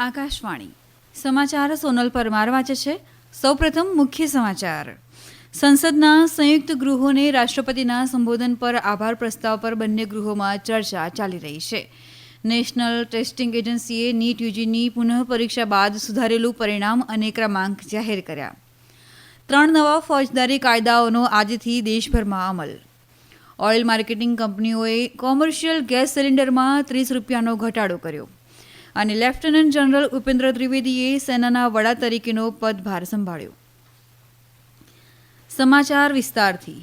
આકાશવાણી. સમાચાર સોનલ પરમાર વાંચે છે. સૌપ્રથમ મુખ્ય સમાચાર. સંસદના સંયુક્ત ગૃહોને રાષ્ટ્રપતિના સંબોધન પર આભાર પ્રસ્તાવ પર બંને ગૃહોમાં ચર્ચા ચાલી રહી છે. નેશનલ ટેસ્ટિંગ એજન્સીએ નીટ યુજીની પુનઃ પરીક્ષા બાદ સુધારેલું પરિણામ અને ક્રમાંક જાહેર કર્યા. ત્રણ નવા ફોજદારી કાયદાઓનો આજથી દેશભરમાં અમલ. ઓઇલ માર્કેટિંગ કંપનીઓએ કોમર્શિયલ ગેસ સિલિન્ડરમાં ત્રીસ રૂપિયાનો ઘટાડો કર્યો. અને લેફ્ટનન્ટ જનરલ ઉપેન્દ્ર ત્રિવેદીએ સેનાના વડા તરીકેનો પદભાર સંભાળ્યો. સમાચાર વિસ્તારથી.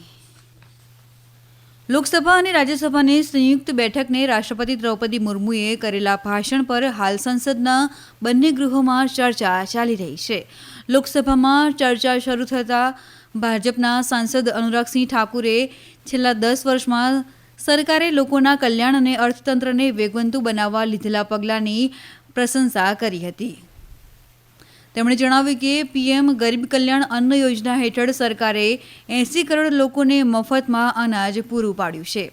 લોકસભા અને રાજ્યસભાની સંયુક્ત બેઠકને રાષ્ટ્રપતિ દ્રૌપદી મુર્મુએ કરેલા ભાષણ પર હાલ સંસદના બંને ગૃહોમાં ચર્ચા ચાલી રહી છે. લોકસભામાં ચર્ચા શરૂ થતાં ભાજપના સાંસદ અનુરાગસિંહ ઠાકુરે છેલ્લા દસ વર્ષમાં સરકારે લોકોના કલ્યાણ અને અર્થતંત્રને વેગવંતુ બનાવવા લીધેલા પગલાંની પ્રશંસા કરી હતી. તેમણે જણાવ્યું કે પીએમ ગરીબ કલ્યાણ અન્ન યોજના હેઠળ સરકારે એંસી કરોડ લોકોને મફતમાં અનાજ પૂરું પાડ્યું છે.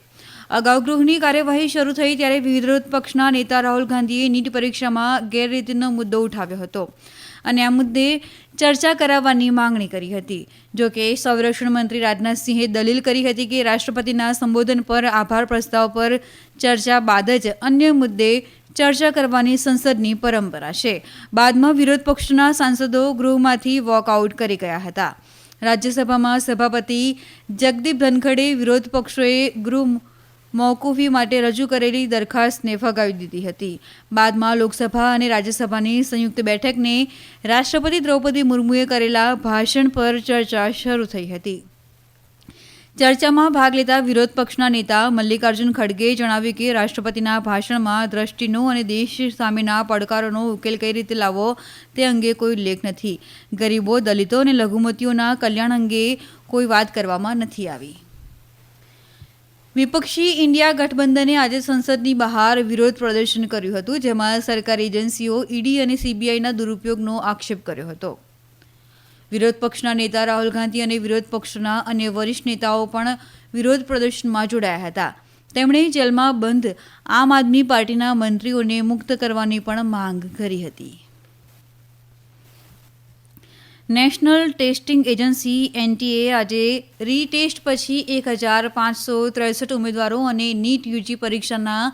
અગાઉ ગૃહની કાર્યવાહી શરૂ થઈ ત્યારે વિરોધ પક્ષના નેતા રાહુલ ગાંધીએ નીટ પરીક્ષામાં ગેરરીતિનો મુદ્દો ઉઠાવ્યો હતો. અને આ મુદ્દે ચર્ચા કરાવવાની માંગણી કરી હતી. જો કે સંરક્ષણ મંત્રી રાજનાથસિંહે દલીલ કરી હતી કે રાષ્ટ્રપતિના સંબોધન પર આભાર પ્રસ્તાવ પર ચર્ચા બાદ જ અન્ય મુદ્દે ચર્ચા કરવાની સંસદની પરંપરા છે. બાદમાં વિરોધ પક્ષના સાંસદો ગૃહમાંથી વોકઆઉટ કરી ગયા હતા. રાજ્યસભામાં સભાપતિ જગદીપ ધનખડે વિરોધ પક્ષોએ ગૃહ મોકૂફી માટે રજૂ કરેલી દરખાસ્તને ફગાવી દીધી હતી. બાદમાં લોકસભા અને રાજ્યસભાની સંયુક્ત બેઠકને રાષ્ટ્રપતિ દ્રૌપદી મુર્મુએ કરેલા ભાષણ પર ચર્ચા શરૂ થઈ હતી. ચર્ચામાં ભાગ લેતા વિરોધ પક્ષના નેતા મલ્લિકાર્જુન ખડગેએ જણાવ્યું કે રાષ્ટ્રપતિના ભાષણમાં દ્રષ્ટિનો અને દેશ સામેના પડકારોનો ઉકેલ કઈ રીતે લાવવો તે અંગે કોઈ ઉલ્લેખ નથી. ગરીબો, દલિતો અને લઘુમતીઓના કલ્યાણ અંગે કોઈ વાત કરવામાં નથી આવી. વિપક્ષી ઇન્ડિયા ગઠબંધને આજે સંસદની બહાર વિરોધ પ્રદર્શન કર્યું હતું, જેમાં સરકારી એજન્સીઓ, ઈડી અને સીબીઆઈના દુરુપયોગનો આક્ષેપ કર્યો હતો. વિરોધ પક્ષના નેતા રાહુલ ગાંધી અને વિરોધ પક્ષના અન્ય વરિષ્ઠ નેતાઓ પણ વિરોધ પ્રદર્શનમાં જોડાયા હતા. તેમણે જેલમાં બંધ આમ આદમી પાર્ટીના મંત્રીઓને મુક્ત કરવાની પણ માંગ કરી હતી. નેશનલ ટેસ્ટિંગ એજન્સી, એનટીએ, આજે રીટેસ્ટ પછી એક હજાર પાંચસો ત્રેસઠ ઉમેદવારો અને નીટ યુજી પરીક્ષાના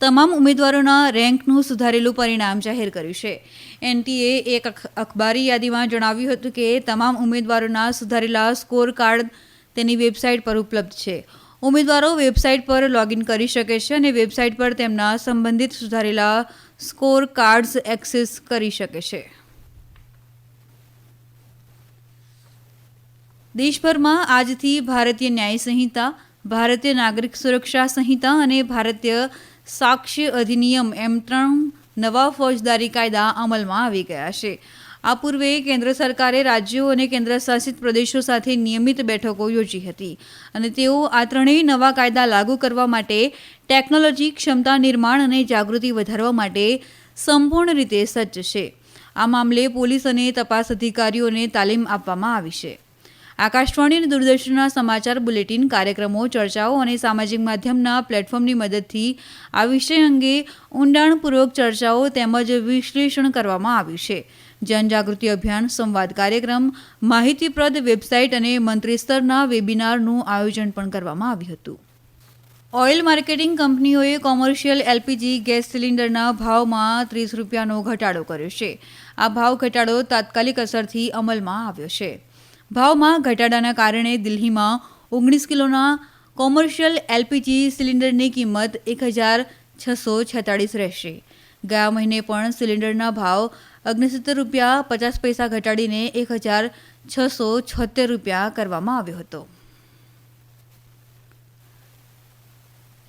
તમામ ઉમેદવારોના રેન્કનું સુધારેલું પરિણામ જાહેર કર્યું છે. એનટીએ એક અખ- અખબારી યાદીમાં જણાવ્યું હતું કે તમામ ઉમેદવારોના સુધારેલા સ્કોર કાર્ડ તેની વેબસાઇટ પર ઉપલબ્ધ છે. ઉમેદવારો વેબસાઇટ પર લોગિન કરી શકે છે અને વેબસાઇટ પર તેમના સંબંધિત સુધારેલા સ્કોર કાર્ડ્સ એક્સેસ કરી શકે છે. દેશભરમાં આજથી ભારતીય ન્યાય સંહિતા, ભારતીય નાગરિક સુરક્ષા સંહિતા અને ભારતીય સાક્ષ્ય અધિનિયમ એમ ત્રણ નવા ફોજદારી કાયદા અમલમાં આવી ગયા છે. આ પૂર્વે કેન્દ્ર સરકારે રાજ્યો અને કેન્દ્રશાસિત પ્રદેશો સાથે નિયમિત બેઠકો યોજી હતી અને તેઓ આ ત્રણેય નવા કાયદા લાગુ કરવા માટે ટેકનોલોજી ક્ષમતા નિર્માણ અને જાગૃતિ વધારવા માટે સંપૂર્ણ રીતે સજ્જ છે. આ મામલે પોલીસ અને તપાસ અધિકારીઓને તાલીમ આપવામાં આવી છે. આકાશવાણી અને દૂરદર્શનના સમાચાર, બુલેટિન, કાર્યક્રમો, ચર્ચાઓ અને સામાજિક માધ્યમના પ્લેટફોર્મની મદદથી આ વિષય અંગે ઊંડાણપૂર્વક ચર્ચાઓ તેમજ વિશ્લેષણ કરવામાં આવ્યું છે. જનજાગૃતિ અભિયાન, સંવાદ કાર્યક્રમ, માહિતીપ્રદ વેબસાઇટ અને મંત્રી સ્તરના વેબિનારનું આયોજન પણ કરવામાં આવ્યું હતું. ઓઇલ માર્કેટિંગ કંપનીઓએ કોમર્શિયલ એલપીજી ગેસ સિલિન્ડરના ભાવમાં ત્રીસ રૂપિયાનો ઘટાડો કર્યો છે. આ ભાવ ઘટાડો તાત્કાલિક અસરથી અમલમાં આવ્યો છે. ભાવમાં ઘટાડાના કારણે દિલ્હીમાં ઓગણીસ કિલોના કોમર્શિયલ એલપીજી સિલિન્ડરની કિંમત એક હજાર છસો છેતાળીસ રહેશે. ગયા મહિને પણ સિલિન્ડરના ભાવ અગ્નિસિત્તેર રૂપિયા પચાસ પૈસા ઘટાડીને એક હજાર છસો છોતેર રૂપિયા કરવામાં આવ્યો હતો.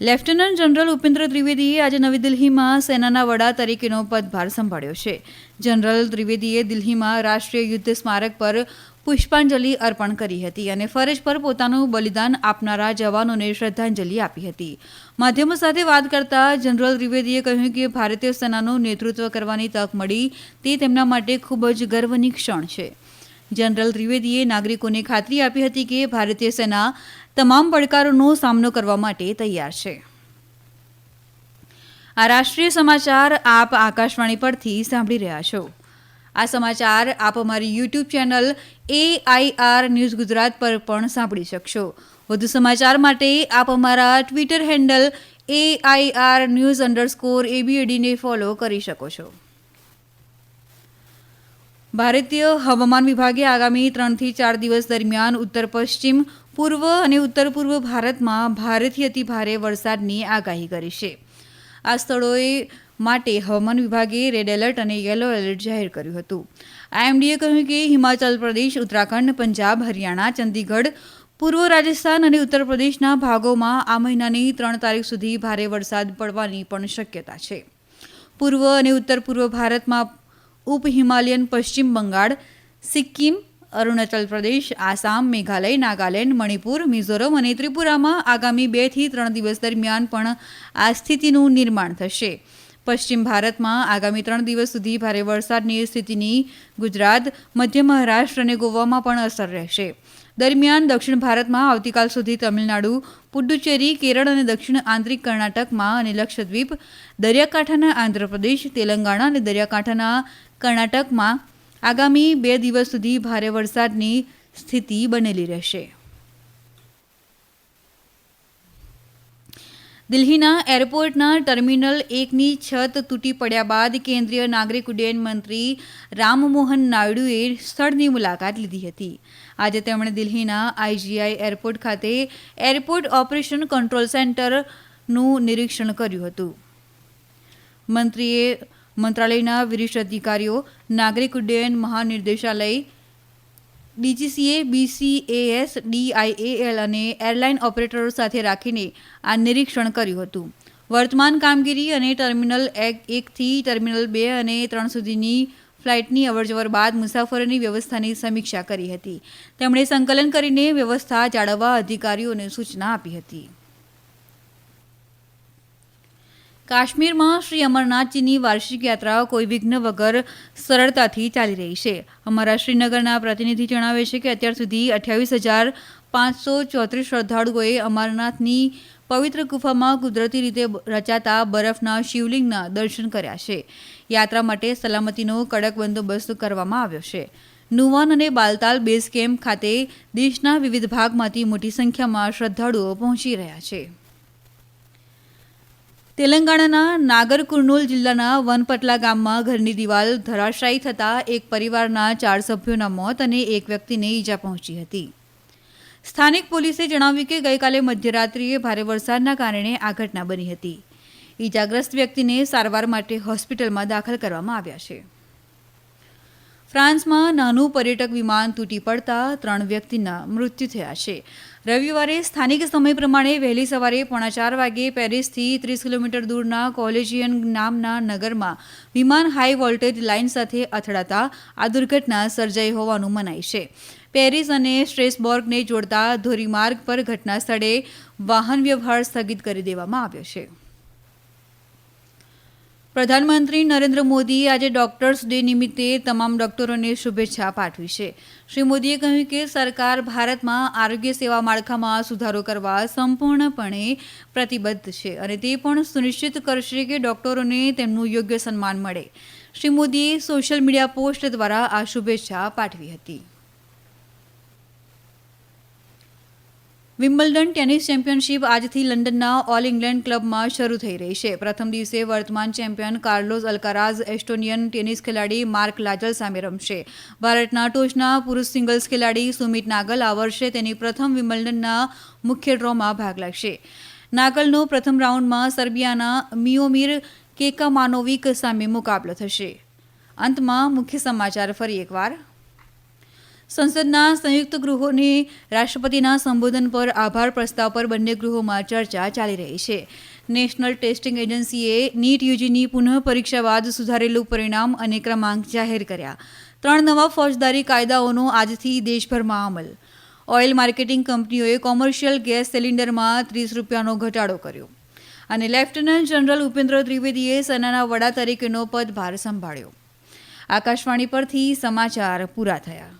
લેફ્ટનન્ટ જનરલ ઉપેન્દ્ર ત્રિવેદીએ આજે નવી દિલ્હીમાં સેનાના વડા તરીકેનો પદભાર સંભાળ્યો છે. જનરલ ત્રિવેદીએ દિલ્હીમાં રાષ્ટ્રીય યુદ્ધ સ્મારક પર પુષ્પાંજલિ અર્પણ કરી હતી અને ફરજ પર પોતાનું બલિદાન આપનારા જવાનોને શ્રદ્ધાંજલિ આપી હતી. માધ્યમો સાથે વાત કરતા જનરલ ત્રિવેદીએ કહ્યું કે ભારતીય સેનાનું નેતૃત્વ કરવાની તક મળી તે તેમના માટે ખૂબ જ ગર્વની ક્ષણ છે. જનરલ ત્રિવેદીએ નાગરિકોને ખાતરી આપી હતી કે ભારતીય સેના તમામ પડકારોનો સામનો કરવા માટે તૈયાર છે. આ રાષ્ટ્રીય સમાચાર આપ આકાશવાણી પરથી સાંભળી રહ્યા છો. આ સમાચાર આપ અમારી YouTube channel AIR news Gujarat પર પણ સાંભળી શકશો. વધુ સમાચાર માટે આપ અમારા Twitter handle AIR news underscore એબીએડીને follow કરી શકો છો. ભારતીય હવામાન વિભાગે આગામી ત્રણથી ચાર દિવસ દરમિયાન ઉત્તર પશ્ચિમ, પૂર્વ અને ઉત્તર પૂર્વ ભારતમાં ભારેથી અતિભારે વરસાદની આગાહી કરી છે. આ સ્થળોએ માટે હવામાન વિભાગે રેડ એલર્ટ અને યલો એલર્ટ જાહેર કર્યું હતું. આઈએમડીએ કહ્યું કે હિમાચલ પ્રદેશ, ઉત્તરાખંડ, પંજાબ, હરિયાણા, ચંદીગઢ, પૂર્વ રાજસ્થાન અને ઉત્તર પ્રદેશના ભાગોમાં આ મહિનાની ત્રણ તારીખ સુધી ભારે વરસાદ પડવાની પણ શક્યતા છે. પૂર્વ અને ઉત્તર પૂર્વ ભારતમાં ઉપ હિમાલયન, પશ્ચિમ બંગાળ, સિક્કિમ, અરુણાચલ પ્રદેશ, આસામ, મેઘાલય, નાગાલેન્ડ, મણિપુર, મિઝોરમ અને ત્રિપુરામાં આગામી બેથી ત્રણ દિવસ દરમિયાન પણ આ સ્થિતિનું નિર્માણ થશે. પશ્ચિમ ભારતમાં આગામી ત્રણ દિવસ સુધી ભારે વરસાદની સ્થિતિની ગુજરાત, મધ્ય મહારાષ્ટ્ર અને ગોવામાં પણ અસર રહેશે. દરમિયાન દક્ષિણ ભારતમાં આવતીકાલ સુધી તમિલનાડુ, પુડુચેરી, કેરળ અને દક્ષિણ આંતરિક કર્ણાટકમાં અને લક્ષદ્વીપ, દરિયાકાંઠાના આંધ્રપ્રદેશ, તેલંગાણા અને દરિયાકાંઠાના કર્ણાટકમાં આગામી બે દિવસ સુધી ભારે વરસાદની સ્થિતિ બનેલી રહેશે. દિલ્હીના એરપોર્ટના ટર્મિનલ એકની છત તૂટી પડ્યા બાદ કેન્દ્રીય નાગરિક ઉડ્ડયન મંત્રી રામમોહન નાયડુએ સ્થળની મુલાકાત લીધી હતી. આજે તેમણે દિલ્હીના આઈજીઆઈ એરપોર્ટ ખાતે એરપોર્ટ ઓપરેશન કંટ્રોલ સેન્ટરનું નિરીક્ષણ કર્યું હતું. મંત્રીએ મંત્રાલયના વરિષ્ઠ અધિકારીઓ, નાગરિક ઉડ્ડયન મહાનિર્દેશાલય ડીજીસીએ, બીસીએએસ, ડીઆઈએએલ અને એરલાઇન ઓપરેટરો સાથે રાખીને આ નિરીક્ષણ કર્યું હતું. વર્તમાન કામગીરી અને ટર્મિનલ એક, એકથી ટર્મિનલ બે અને ત્રણ સુધીની ફ્લાઇટની અવરજવર બાદ મુસાફરોની વ્યવસ્થાની સમીક્ષા કરી હતી. તેમણે સંકલન કરીને વ્યવસ્થા જાળવવા અધિકારીઓને સૂચના આપી હતી. કાશ્મીરમાં શ્રી અમરનાથજીની વાર્ષિક યાત્રા કોઈ વિઘ્ન વગર સરળતાથી ચાલી રહી છે. અમારા શ્રીનગરના પ્રતિનિધિ જણાવે છે કે અત્યાર સુધી અઠ્યાવીસ હજાર પાંચસો ચોત્રીસ શ્રદ્ધાળુઓએ અમરનાથની પવિત્ર ગુફામાં કુદરતી રીતે રચાતા બરફના શિવલિંગના દર્શન કર્યા છે. યાત્રા માટે સલામતીનો કડક બંદોબસ્ત કરવામાં આવ્યો છે. નુવાન અને બાલતાલ બેઝ કેમ્પ ખાતે દેશના વિવિધ ભાગમાંથી મોટી સંખ્યામાં શ્રદ્ધાળુઓ પહોંચી રહ્યા છે. તેલંગાણાના નાગર કુર્નૂલ જિલ્લાના વનપટલા ગામમાં ઘરની દિવાલ ધરાશાયી થતાં એક પરિવારના ચાર સભ્યોના મોત અને એક વ્યક્તિને ઈજા પહોંચી હતી. સ્થાનિક પોલીસે જણાવ્યું કે ગઈકાલે મધ્યરાત્રિએ ભારે વરસાદના કારણે આ ઘટના બની હતી. ઈજાગ્રસ્ત વ્યક્તિને સારવાર માટે હોસ્પિટલમાં દાખલ કરવામાં આવ્યા છે. ફ્રાન્સમાં નાનું પર્યટક વિમાન તૂટી પડતા ત્રણ વ્યક્તિના મૃત્યુ થયા છે. રવિવારે સ્થાનિક સમય પ્રમાણે વહેલી સવારે પોણા ચાર વાગે પેરિસથી ત્રીસ કિલોમીટર દૂરના કોલેજિયન નામના નગરમાં વિમાન હાઈ વોલ્ટેજ લાઇન સાથે અથડાતા આ દુર્ઘટના સર્જાઈ હોવાનું મનાય છે. પેરિસ અને સ્ટ્રેસબોર્ગને જોડતા ધોરીમાર્ગ પર ઘટના સ્થળે વાહન વ્યવહાર સ્થગિત કરી દેવામાં આવ્યો છે. પ્રધાનમંત્રી નરેન્દ્ર મોદીએ આજે ડોક્ટર્સ ડે નિમિત્તે તમામ ડોક્ટરોને શુભેચ્છા પાઠવી છે. શ્રી મોદીએ કહ્યું કે સરકાર ભારતમાં આરોગ્ય સેવા માળખામાં સુધારો કરવા સંપૂર્ણપણે પ્રતિબદ્ધ છે અને તે પણ સુનિશ્ચિત કરશે કે ડોક્ટરોને તેમનું યોગ્ય સન્માન મળે. શ્રી મોદીએ સોશિયલ મીડિયા પોસ્ટ દ્વારા આ શુભેચ્છા પાઠવી હતી. વિમ્બલ્ડન ટેનિસ ચેમ્પિયનશિપ આજથી લંડનના ઓલ ઇંગ્લેન્ડ ક્લબમાં શરૂ થઈ રહી છે. પ્રથમ દિવસે વર્તમાન champion Carlos Alcaraz Estonian tennis ખેલાડી માર્ક લાજલ સામે રમશે. ભારતના ટોચના પુરુષ સિંગલ્સ ખેલાડી સુમિત નાગલ આ વર્ષે તેની પ્રથમ વિમ્બલ્ડનના મુખ્ય ડ્રોમાં ભાગ લેશે. નાગલનો પ્રથમ રાઉન્ડમાં સર્બિયાના મિયોમીર કેકામાનોવિક સામે મુકાબલો થશે. અંતમાં મુખ્ય સમાચાર ફરી એકવાર. સંસદના સંયુક્ત ગૃહોની રાષ્ટ્રપતિના સંબોધન પર આભાર પ્રસ્તાવ પર બંને ગૃહોમાં ચર્ચા ચાલી રહી છે. નેશનલ ટેસ્ટિંગ એજન્સીએ નીટ યુજીની પુનઃ પરીક્ષા બાદ સુધારેલું પરિણામ અને ક્રમાંક જાહેર કર્યા. ત્રણ નવા ફોજદારી કાયદાઓનો આજથી દેશભરમાં અમલ. ઓઇલ માર્કેટિંગ કંપનીઓએ કોમર્શિયલ ગેસ સિલિન્ડરમાં ત્રીસ રૂપિયાનો ઘટાડો કર્યો અને લેફ્ટનન્ટ જનરલ ઉપેન્દ્ર ત્રિવેદીએ સેનાના વડા તરીકેનો પદભાર સંભાળ્યો. આકાશવાણી પરથી સમાચાર પૂરા થયા.